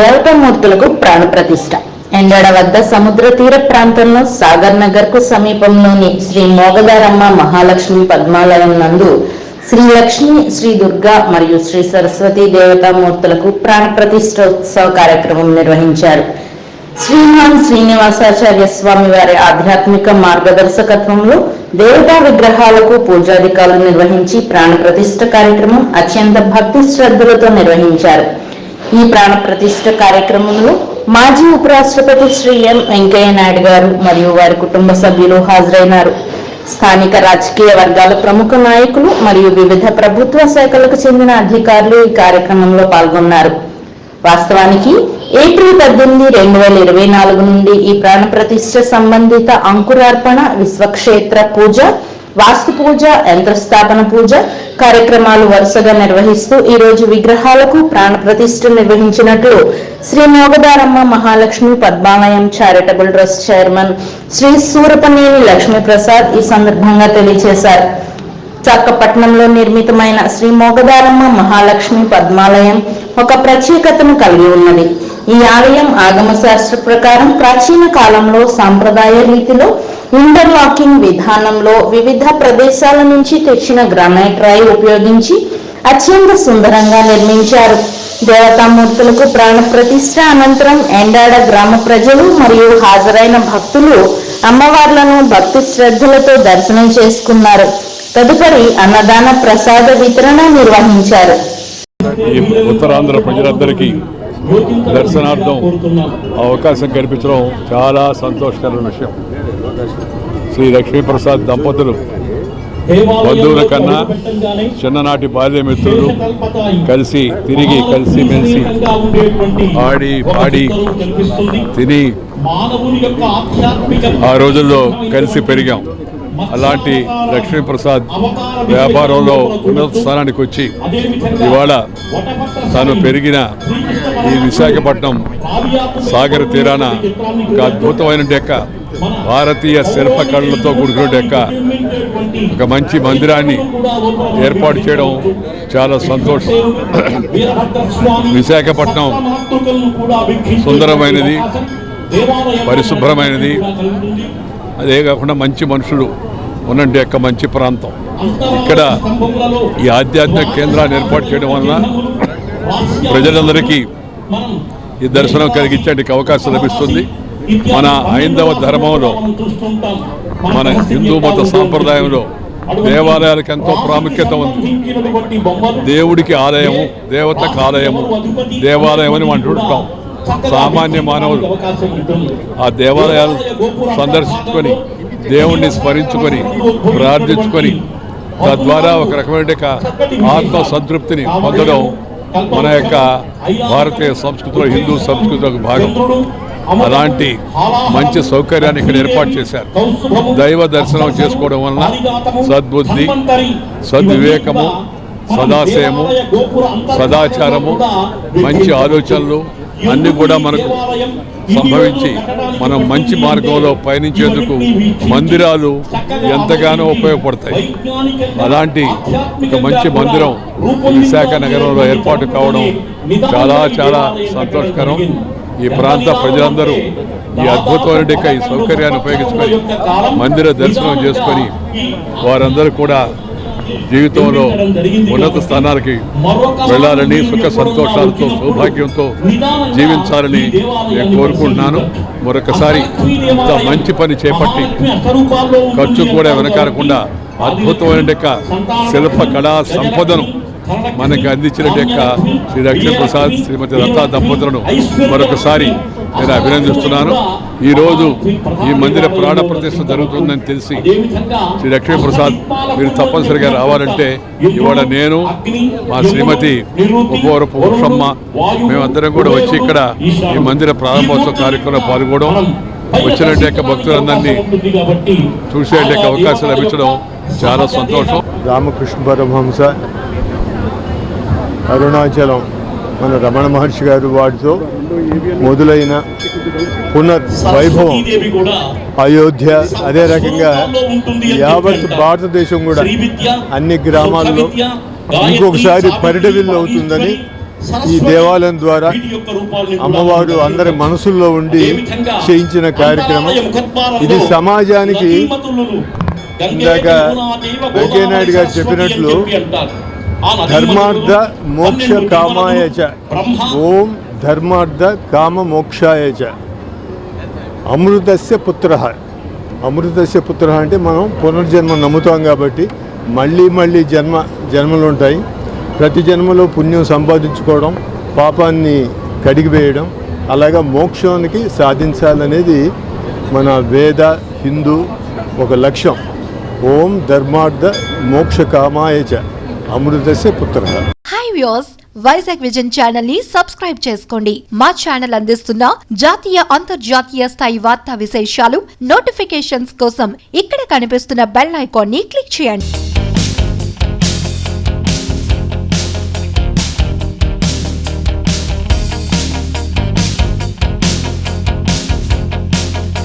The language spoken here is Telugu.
దేవతామూర్తులకు ప్రాణప్రతిష్ఠ. ఎండడ వద్ద సముద్ర తీర ప్రాంతంలో సాగర్ నగర్కు సమీపంలోని శ్రీ మోగదారమ్మ మహాలక్ష్మి పద్మాలయం నందు శ్రీ లక్ష్మి శ్రీ దుర్గా మరియు శ్రీ సరస్వతి దేవతామూర్తులకు ప్రాణప్రతిష్ఠోత్సవ కార్యక్రమం నిర్వహించారు. శ్రీమాన్ శ్రీనివాసాచార్య స్వామి వారి ఆధ్యాత్మిక మార్గదర్శకత్వంలో దేవతా విగ్రహాలకు పూజాధికారులు నిర్వహించి ప్రాణ ప్రతిష్ఠ కార్యక్రమం అత్యంత భక్తి శ్రద్ధలతో నిర్వహించారు. ఈ ప్రాణ ప్రతిష్ఠ కార్యక్రమంలో మాజీ ఉపరాష్ట్రపతి శ్రీ ఎం వెంకయ్య నాయుడు గారు మరియు వారి కుటుంబ సభ్యులు హాజరైనారు. స్థానిక రాజకీయ వర్గాల ప్రముఖ నాయకులు మరియు వివిధ ప్రభుత్వ శాఖలకు చెందిన అధికారులు ఈ కార్యక్రమంలో పాల్గొన్నారు. వాస్తవానికి ఏప్రిల్ పద్దెనిమిది రెండు వేల ఇరవై నాలుగు నుండి ఈ ప్రాణ ప్రతిష్ఠ సంబంధిత అంకురార్పణ విశ్వక్షేత్ర పూజ వాస్తు పూజ యంత్రస్థాపన పూజ కార్యక్రమాలు వరుసగా నిర్వహిస్తూ ఈ రోజు విగ్రహాలకు ప్రాణ ప్రతిష్ఠ నిర్వహించినట్లు Shri Mogadaramma Mahalakshmi Padmalayam charitable trust chairman Shri Surapaneni Lakshmiprasad ఈ సందర్భంగా తెలియజేశారు. విశాఖపట్నంలో నిర్మితమైన శ్రీ మోగదారమ్మ మహాలక్ష్మి పద్మాలయం ఒక ప్రత్యేకతను కలిగి ఉన్నది. ఈ ఆలయం ఆగమశాస్త్ర ప్రకారం ప్రాచీన కాలంలో సాంప్రదాయ రీతిలో ఇంటర్లాకింగ్ విధానంలో వివిధ ప్రదేశాల నుంచి తెచ్చిన గ్రానైట్ రాయి ఉపయోగించి అత్యంత సుందరంగా నిర్మించారు. దేవతామూర్తులకు ప్రాణ ప్రతిష్ట అనంతరం ఎండాడ గ్రామ ప్రజలు మరియు హాజరైన భక్తులు అమ్మవార్లను భక్తి శ్రద్ధలతో దర్శనం చేసుకున్నారు. తదుపరి అన్నదాన ప్రసాద వితరణ నిర్వహించారు. ఉత్తరాంధ్ర ప్రజలందరికీ దర్శనార్థం అవకాశం కల్పించడం చాలా సంతోషకరమైన విషయం. శ్రీ లక్ష్మీప్రసాద్ దంపతులు బంధువుల కన్నా చిన్ననాటి బాల్య మిత్రులు కలిసి తిరిగి కలిసి మెలిసి ఆడి పాడి తిని ఆ రోజుల్లో కలిసి పెరిగాం. అలాంటి లక్ష్మీప్రసాద్ వ్యాపారంలో ఉన్నత స్థానానికి వచ్చి ఇవాళ తాను పెరిగిన ఈ విశాఖపట్నం సాగర తీరాన ఒక అద్భుతమైన డెక్క భారతీయ శిల్పకళలతో కూడుకున్న డెక్క ఒక మంచి మందిరాన్ని ఏర్పాటు చేయడం చాలా సంతోషం. విశాఖపట్నం సుందరమైనది పరిశుభ్రమైనది. అదే కాకుండా మంచి మనుషులు ఉన్నట్టు యొక్క మంచి ప్రాంతం. ఇక్కడ ఈ ఆధ్యాత్మిక కేంద్రాన్ని ఏర్పాటు చేయడం వలన ప్రజలందరికీ ఈ దర్శనం కలిగించడానికి అవకాశం లభిస్తుంది. మన హైందవ ధర్మంలో మన హిందూ మత సాంప్రదాయంలో దేవాలయాలకు ఎంతో ప్రాముఖ్యత ఉంది. దేవుడికి ఆలయము దేవతకు ఆలయము దేవాలయం అని అంటుంటాం. సామాన్య మానవులు ఆ దేవాలయాలు సందర్శించుకొని దేవుణ్ణి స్మరించుకొని ప్రార్థించుకొని తద్వారా ఒక రకమైన ఆత్మ సంతృప్తిని పొందడం మన యొక్క భారతీయ సంస్కృతిలో హిందూ సంస్కృతిలో భాగం. అలాంటి మంచి సౌకర్యాన్ని ఇక్కడ ఏర్పాటు చేశారు. దైవ దర్శనం చేసుకోవడం వలన సద్బుద్ధి సద్వివేకము సదాశయము సదాచారము మంచి ఆలోచనలు అన్ని కూడా మనకు సంభవించి మనం మంచి మార్గంలో పయనించేందుకు మందిరాలు ఎంతగానో ఉపయోగపడతాయి. అలాంటి ఒక మంచి మందిరం విశాఖ నగరంలో ఏర్పాటు కావడం చాలా చాలా సంతోషకరం. ఈ ప్రాంత ప్రజలందరూ ఈ అద్భుతమైన ఈ సౌకర్యాన్ని ఉపయోగించుకొని మందిర దర్శనం చేసుకొని వారందరూ కూడా జీవితంలో ఉన్నత స్థానాలకి వెళ్ళాలని సుఖ సంతోషాలతో సౌభాగ్యంతో జీవించాలని నేను కోరుకుంటున్నాను. మరొకసారి ఇంత మంచి పని చేపట్టి ఖర్చు కూడా వెనకాడకుండా అద్భుతమైన యొక్క శిల్ప కళా సంపదను మనకి అందించిన యొక్క శ్రీ లక్ష్మీప్రసాద్ శ్రీమతి లతా దంపతులను మరొకసారి నేను అభినందిస్తున్నాను. ఈరోజు ఈ మందిర ప్రాణ ప్రతిష్ట జరుగుతుందని తెలిసి శ్రీ లక్ష్మీప్రసాద్ మీరు తప్పనిసరిగా రావాలంటే ఇవాళ నేను మా శ్రీమతి ఉపవరపు వృషమ్మ మేమందరం కూడా వచ్చి ఇక్కడ ఈ మందిర ప్రారంభోత్సవ కార్యక్రమంలో పాల్గొనడం వచ్చినట్టు యొక్క భక్తులందరినీ చూసేట యొక్క అవకాశం లభించడం చాలా సంతోషం. రామకృష్ణ పరమహంస అరుణాచలం. మన రమణ మహర్షి గారు వాటితో మొదలైన పునర్ వైభవం అయోధ్య అదే రకంగా యావత్ భారతదేశం కూడా అన్ని గ్రామాల్లో ఇంకొకసారి పరిడవిల్లు అవుతుందని ఈ దేవాలయం ద్వారా అమ్మవారు అందరి మనసుల్లో ఉండి చేయించిన కార్యక్రమం. ఇది సమాజానికి ఇందాక వెంకయ్య నాయుడు గారు చెప్పినట్లు ధర్మార్థ మోక్ష కామాయ ఓం ధర్మార్థ కామ మోక్షాయ అమృతస్య పుత్ర అమృతస్య పుత్ర అంటే మనం పునర్జన్మ నమ్ముతాం కాబట్టి మళ్ళీ మళ్ళీ జన్మ జన్మలు ఉంటాయి. ప్రతి జన్మలో పుణ్యం సంపాదించుకోవడం పాపాన్ని కడిగివేయడం అలాగా మోక్షానికి సాధించాలనేది మన వేద హిందూ ఒక లక్ష్యం. ఓం ధర్మార్థ మోక్ష కామాయ అమృతసే పుత్ర. హాయ్ వ్యూస్ వైజాగ్ విజన్ ఛానల్ని సబ్స్క్రైబ్ చేసుకోండి. మా ఛానల్ అందిస్తున్న జాతీయ అంతర్జాతీయ స్థాయి వార్తా విశేషాలు నోటిఫికేషన్స్ కోసం ఇక్కడ కనిపిస్తున్న బెల్ ఐకాన్ని క్లిక్ చేయండి.